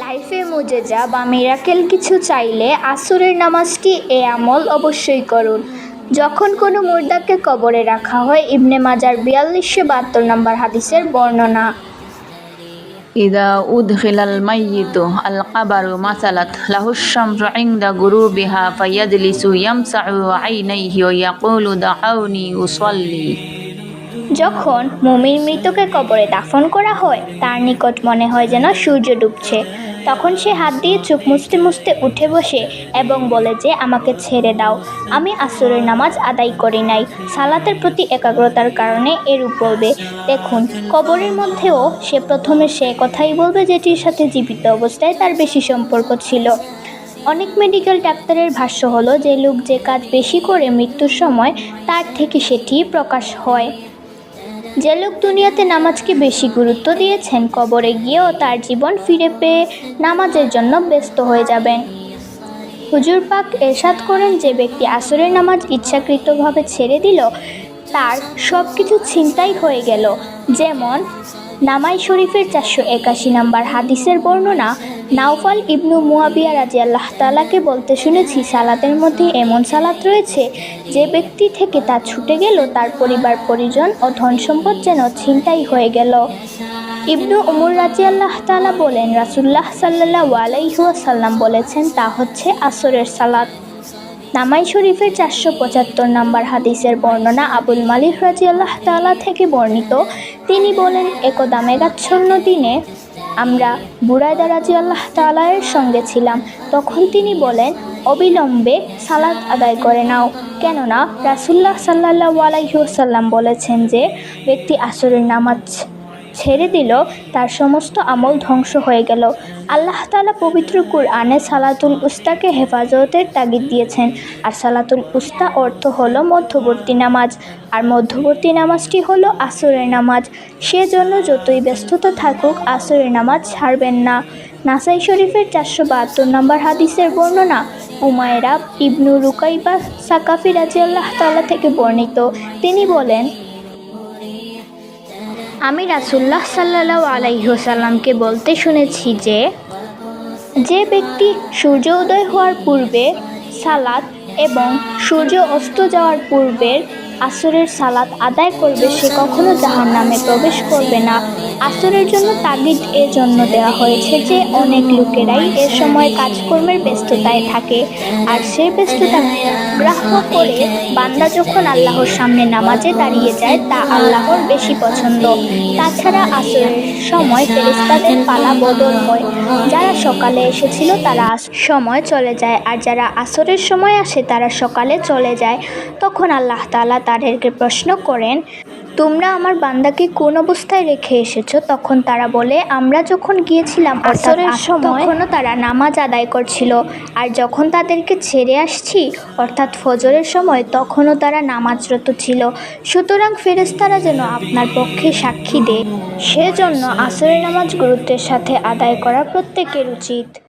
লাইফে মোজেজা বা মেরাকেল কিছু চাইলে আসরের নামাজটি এ আমল অবশ্যই করুন। যখন কোনো মুর্দাকে কবরে রাখা হয়, ইবনে মাজার বিয়াল্লিশশো বাহাত্তর নম্বর হাদিসের বর্ণনা। ইদা উদখিলাল মাইয়িতু, আল কাবারু মাসালাত লাহুশামসু ইনদা গুরুবিহা ফায়াজলিসু ইয়ামসাউ আইনাইহি ওয়া ইয়াকুলু দাআউনি উসাল্লি যখন মমির মৃতকে কবরে দাফন করা হয়, তার নিকট মনে হয় যেন সূর্য ডুবছে। তখন সে হাত দিয়ে চোখ মুছতে মুছতে উঠে বসে এবং বলে যে, আমাকে ছেড়ে দাও। আমি আসরের নামাজ আদায় করি নাই। সালাতের প্রতি একাগ্রতার কারণে এরূপ বলবে দেখুন, কবরের মধ্যেও সে প্রথমে সে কথাই বলবে যেটির সাথে জীবিত অবস্থায় তার বেশি সম্পর্ক ছিল। অনেক মেডিকেল ডাক্তারের ভাষ্য হলো, যে লোক যে কাজ বেশি করে মৃত্যুর সময়, তার থেকে সেটি প্রকাশ হয়। যে লোক দুনিয়াতে নামাজকে বেশি গুরুত্ব দিয়েছেন, কবরে গিয়েও তার জীবন ফিরে পেয়ে নামাজের জন্য ব্যস্ত হয়ে যাবেন। হুজুর পাক এরশাদ করেন যে ব্যক্তি আসরের নামাজ ইচ্ছাকৃতভাবে ছেড়ে দিল, তার সব কিছু ছিনতাই হয়ে গেল। যেমন, নামাই শরীফের চারশো একাশি নাম্বার হাদিসের বর্ণনা নাওফাল ইবনু মুয়াবিয়া রাজি আল্লাহ তালাকে বলতে শুনেছি, সালাতের মধ্যে এমন সালাত রয়েছে, যে ব্যক্তি থেকে তা ছুটে গেল, তার পরিবার, পরিজন ও ধন সম্পদ যেন ছিনতাই হয়ে গেল। ইবনু উমর রাজি আল্লাহ তালা বলেন রাসুল্লাহ সাল্লাহ আলাইহাসাল্লাম বলেছেন, তা হচ্ছে আসরের সালাত। নামাই শরীফের চারশো পঁচাত্তর নম্বর হাদিসের বর্ণনা আবুল মালিক রাজি আল্লাহ তালা থেকে বর্ণিত। তিনি বলেন, একদা মেঘাচ্ছন্ন দিনে আমরা বুরাইদা রাজি আল্লাহ তালায়ের সঙ্গে ছিলাম। তখন তিনি বলেন, অবিলম্বে সালাত আদায় করে নাও। কেননা রাসুল্লাহ সাল্লাহ আলাইসাল্লাম বলেছেন যে, ব্যক্তি আসরের নামাজ ছেড়ে দিল, তার সমস্ত আমল ধ্বংস হয়ে গেল। আল্লাহ তালা পবিত্র কুরআনে সালাতুল উস্তাকে হেফাজতের তাগিদ দিয়েছেন। আর সালাতুল উস্তা অর্থ হলো মধ্যবর্তী নামাজ। আর মধ্যবর্তী নামাজটি হলো আসরের নামাজ। সেজন্য যতই ব্যস্ততা থাকুক, আসরের নামাজ ছাড়বেন না। নাসাই শরীফের চারশো বাহাত্তর নম্বর হাদিসের বর্ণনা উমায়রা ইবনু রুকাইবা সাকাফি রাজি আল্লাহ তাল্লাহ থেকে বর্ণিত। তিনি বলেন আমি রাসুল্লাহ সাল্লাহ আলাইহসাল্লামকে বলতে শুনেছি যে যে ব্যক্তি সূর্য উদয় হওয়ার পূর্বে সালাদ এবং সূর্য অস্ত যাওয়ার পূর্বের আসরের সালাত আদায় করবে সে কখনো জাহান নামে প্রবেশ করবে না। আসরের জন্য তাগিদ এর জন্য দেওয়া হয়েছে যে, অনেক লোকেরাই এ সময় কাজকর্মের ব্যস্ততায় থাকে। আর সেই ব্যস্ততা গ্রাহ্য করে বান্দা যখন আল্লাহর সামনে নামাজে দাঁড়িয়ে যায়, তা আল্লাহর বেশি পছন্দ। তাছাড়া আসরের সময় ফেরেস্তাদের পালা বদল হয়। যারা সকালে এসেছিল, তারা সময় চলে যায়। আর যারা আসরের সময় আসে, তারা সকালে চলে যায়। তখন আল্লাহ তাআলা তাদেরকে প্রশ্ন করেন তোমরা আমার বান্দাকে কোন অবস্থায় রেখে এসেছ? তখন তারা বলে আমরা যখন গিয়েছিলাম আসরের সময় তখনও তারা নামাজ আদায় করছিল। আর যখন তাদেরকে ছেড়ে আসছি অর্থাৎ ফজরের সময় তখনও তারা নামাজরত ছিল। সুতরাং ফেরেস্তারা যেন আপনার পক্ষে সাক্ষী দেয়। সেজন্য আসরের নামাজ গুরুত্বের সাথে আদায় করা প্রত্যেকের উচিত।